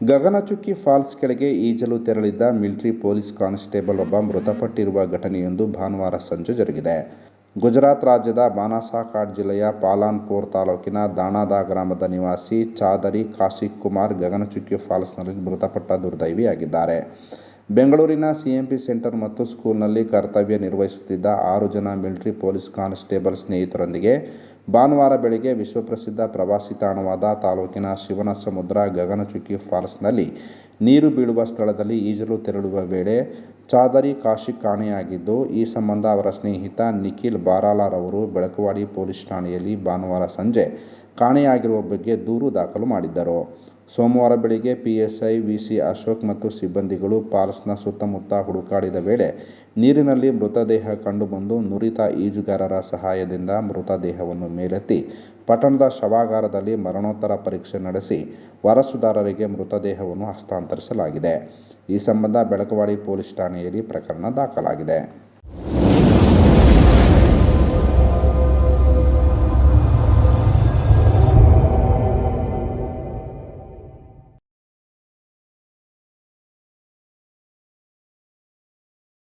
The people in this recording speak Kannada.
ಗಗನಚುಕ್ಕಿ ಫಾಲ್ಸ್ ಕೆಳಗೆ ಈಜಲು ತೆರಳಿದ್ದ ಮಿಲಿಟರಿ ಪೊಲೀಸ್ ಕಾನ್ಸ್ಟೇಬಲ್ ಒಬ್ಬ ಮೃತಪಟ್ಟಿರುವ ಘಟನೆಯೊಂದು ಭಾನುವಾರ ಸಂಜೆ ಜರುಗಿದೆ. ಗುಜರಾತ್ ರಾಜ್ಯದ ಬಾನಾಸಾಕಾಟ್ ಜಿಲ್ಲೆಯ ಪಾಲನ್-ಪೋರ್ ತಾಲೂಕಿನ ದಾಣಾದ ಗ್ರಾಮದ ನಿವಾಸಿ ಚಾದರಿ ಕಾಶಿಕ್ ಕುಮಾರ್ ಗಗನಚುಕ್ಕಿ ಫಾಲ್ಸ್ನಲ್ಲಿ ಮೃತಪಟ್ಟ ದುರ್ದೈವಿಯಾಗಿದ್ದಾರೆ. ಬೆಂಗಳೂರಿನ ಸಿಎಂಪಿ ಸೆಂಟರ್ ಮತ್ತು ಸ್ಕೂಲ್ನಲ್ಲಿ ಕರ್ತವ್ಯ ನಿರ್ವಹಿಸುತ್ತಿದ್ದ ಆರು ಜನ ಮಿಲಿಟರಿ ಪೊಲೀಸ್ ಕಾನ್ಸ್ಟೇಬಲ್ ಸ್ನೇಹಿತರೊಂದಿಗೆ ಭಾನುವಾರ ಬೆಳಗ್ಗೆ ವಿಶ್ವಪ್ರಸಿದ್ಧ ಪ್ರವಾಸಿ ತಾಣವಾದ ತಾಲೂಕಿನ ಶಿವನಸಮುದ್ರ ಗಗನಚುಕ್ಕಿ ಫಾಲ್ಸ್ನಲ್ಲಿ ನೀರು ಬೀಳುವ ಸ್ಥಳದಲ್ಲಿ ಈಜಲು ತೆರಳುವ ವೇಳೆ ಚಾದರಿ ಕಾಶಿಕ್ ಕಾಣೆಯಾಗಿದ್ದು, ಈ ಸಂಬಂಧ ಅವರ ಸ್ನೇಹಿತ ನಿಖಿಲ್ ಬಾರಾಲಾರವರು ಬೆಳಕವಾಡಿ ಪೊಲೀಸ್ ಠಾಣೆಯಲ್ಲಿ ಭಾನುವಾರ ಸಂಜೆ ಕಾಣೆಯಾಗಿರುವ ಬಗ್ಗೆ ದೂರು ದಾಖಲು ಮಾಡಿದ್ದರು. ಸೋಮವಾರ ಬೆಳಗ್ಗೆ ಪಿಎಸ್ಐ ವಿಸಿ ಅಶೋಕ್ ಮತ್ತು ಸಿಬ್ಬಂದಿಗಳು ಫಾಲ್ಸ್ನ ಸುತ್ತಮುತ್ತ ಹುಡುಕಾಡಿದ ವೇಳೆ ನೀರಿನಲ್ಲಿ ಮೃತದೇಹ ಕಂಡುಬಂದು, ನುರಿತ ಈಜುಗಾರರ ಸಹಾಯದಿಂದ ಮೃತದೇಹವನ್ನು ಮೇಲೆತ್ತಿ ಪಟ್ಟಣದ ಶವಾಗಾರದಲ್ಲಿ ಮರಣೋತ್ತರ ಪರೀಕ್ಷೆ ನಡೆಸಿ ವಾರಸುದಾರರಿಗೆ ಮೃತದೇಹವನ್ನು ಹಸ್ತಾಂತರಿಸಲಾಗಿದೆ. ಈ ಸಂಬಂಧ ಬೆಳಕವಾಡಿ ಪೊಲೀಸ್ ಠಾಣೆಯಲ್ಲಿ ಪ್ರಕರಣ ದಾಖಲಾಗಿದೆ.